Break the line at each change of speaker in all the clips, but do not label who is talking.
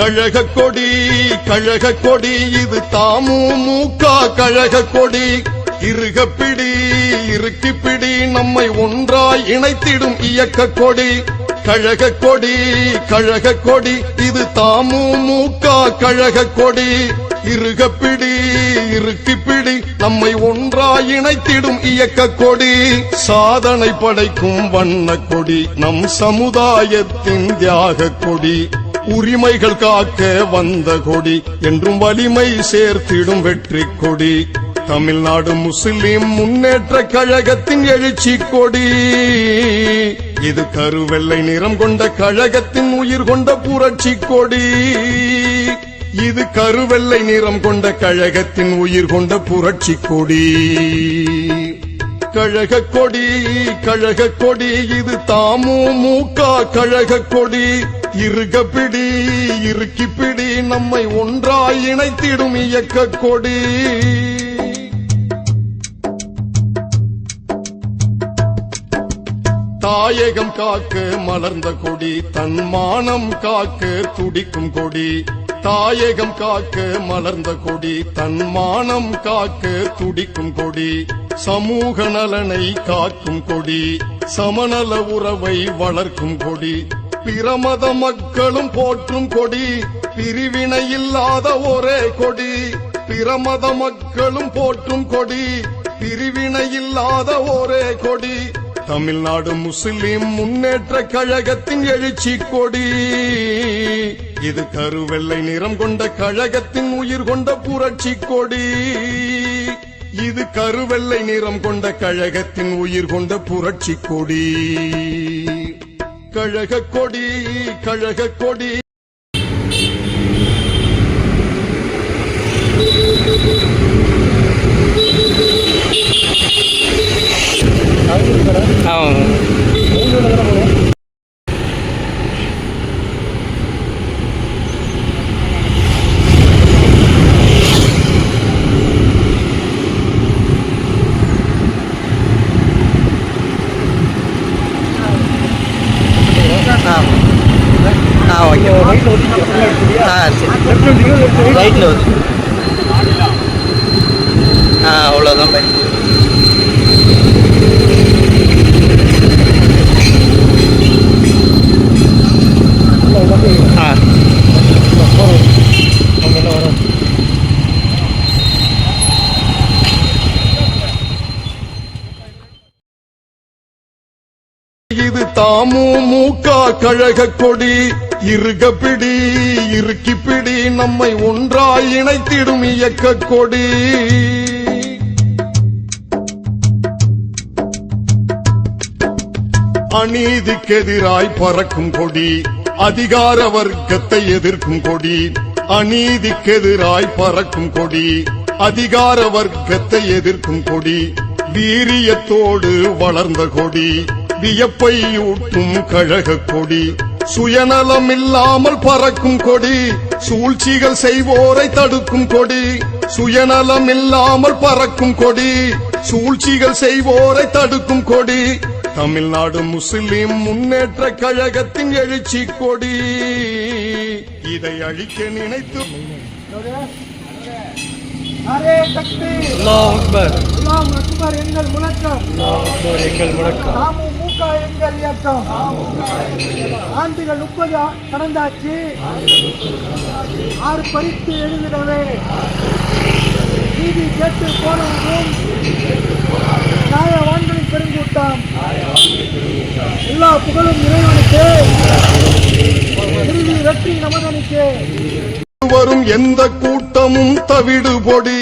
கழக கொடி கழக கொடி இது தாமு மூக்கா கழக கொடி இருக பிடி இறுக்கி பிடி நம்மை ஒன்றாய் இணைத்திடும் இயக்க கொடி கழக கொடி கழக கொடி இது தாமு மூக்கா கழக கொடி இருக பிடி இறுக்கி பிடி நம்மை ஒன்றாய் இணைத்திடும் இயக்க கொடி சாதனை படைக்கும் வண்ண கொடி நம் சமுதாயத்தின் தியாக கொடி உரிமைகள் காக்க வந்த கொடி என்றும் வலிமை சேர்த்திடும் வெற்றி கொடி. தமிழ்நாடு முஸ்லிம் முன்னேற்ற கழகத்தின் எழுச்சி கொடி. இது கருவெள்ளை நிறம் கொண்ட கழகத்தின் உயிர் கொண்ட புரட்சி கொடி. இது கருவெள்ளை நிறம் கொண்ட கழகத்தின் உயிர் கொண்ட புரட்சி கொடி. கழக கொடி கழக கொடி இது தாமு மூக்கா கழக கொடி. இருக பிடி இறுக்கி பிடி நம்மை ஒன்றாய் இணைத்திடும் இயக்க கொடி. தாயகம் காக்க மலர்ந்த கொடி தன் மானம் காக்க துடிக்கும் கொடி. தாயகம் காக்க மலர்ந்த கொடி தன் மானம் காக்க துடிக்கும் கொடி. சமூக நலனை காக்கும் கொடி சமநல உறவை வளர்க்கும் கொடி. பிரமத மக்களும் போற்றும் கொடி பிரிவினை இல்லாத ஒரே கொடி. பிரமத மக்களும் போற்றும் கொடி பிரிவினை இல்லாத ஒரே கொடி. தமிழ்நாடு முஸ்லிம் முன்னேற்ற கழகத்தின் எழுச்சி கொடி. இது கருவெள்ளை நிறம் கொண்ட கழகத்தின் உயிர் கொண்ட புரட்சி கொடி. இது கருவெள்ளை நிறம் கொண்ட கழகத்தின் உயிர் கொண்ட புரட்சி கொடி. கழக கொடி கழக கொடி.
ஆமாம். ரைட்டில் வந்து ஆ அவ்வளோதான் பை ஆ
இது தாமு மூக்கா கழக கொடி இருக பிடி இறுக்கி பிடி நம்மை ஒன்றாய் இணைத்திடும் இயக்க கொடி. அநீதிக்கெதிராய் பறக்கும் கொடி அதிகார வர்க்கத்தை எதிர்க்கும் கொடி. அநீதிக்கெதிராய் பறக்கும் கொடி அதிகார வர்க்கத்தை எதிர்க்கும் கொடி. வீரியத்தோடு வளர்ந்த கொடி வியப்பை ஊட்டும் கழக கொடி. சுயநலம் இல்லாமல் பறக்கும் கொடி. சூழ்ச்சிகள் செய்வோரை தடுக்கும் கொடி. சுயநலம் இல்லாமல் பறக்கும் கொடி. சூழ்ச்சிகள் செய்வோரை தடுக்கும் கொடி. தமிழ்நாடு முஸ்லிம் முன்னேற்ற கழகத்தின் எழுச்சி கொடி. இதை அழிக்க நினைத்து
எங்கள் முழக்கம்.
எங்கள் முழக்கம்.
நாமு மூக்கா எங்கள் இயக்கம். ஆண்டுகள் முப்பது கடந்தாச்சு. ஆறு பறித்து எழுதிடவே நீதி கேட்டு போனவரும் நியாயவான்களின் பெருங்கூட்டம் எல்லா புகழும் இறைவனுக்கு. இறுதி வெற்றி நமதனுக்கு.
வரும் எந்த கூட்டமும் தவிடு பொடி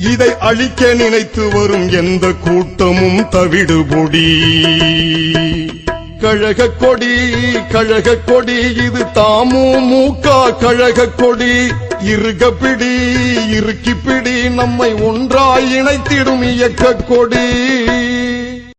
இதை அழிக்க நினைத்து வரும் எந்த கூட்டமும் தவிடு பொடி. கழக கொடி கழக கொடி இது தாமு மூக்கா. கழக கொடி இருக பிடி இறுக்கி பிடி நம்மை ஒன்றாய் இணைத்திடும் இயக்க கொடி.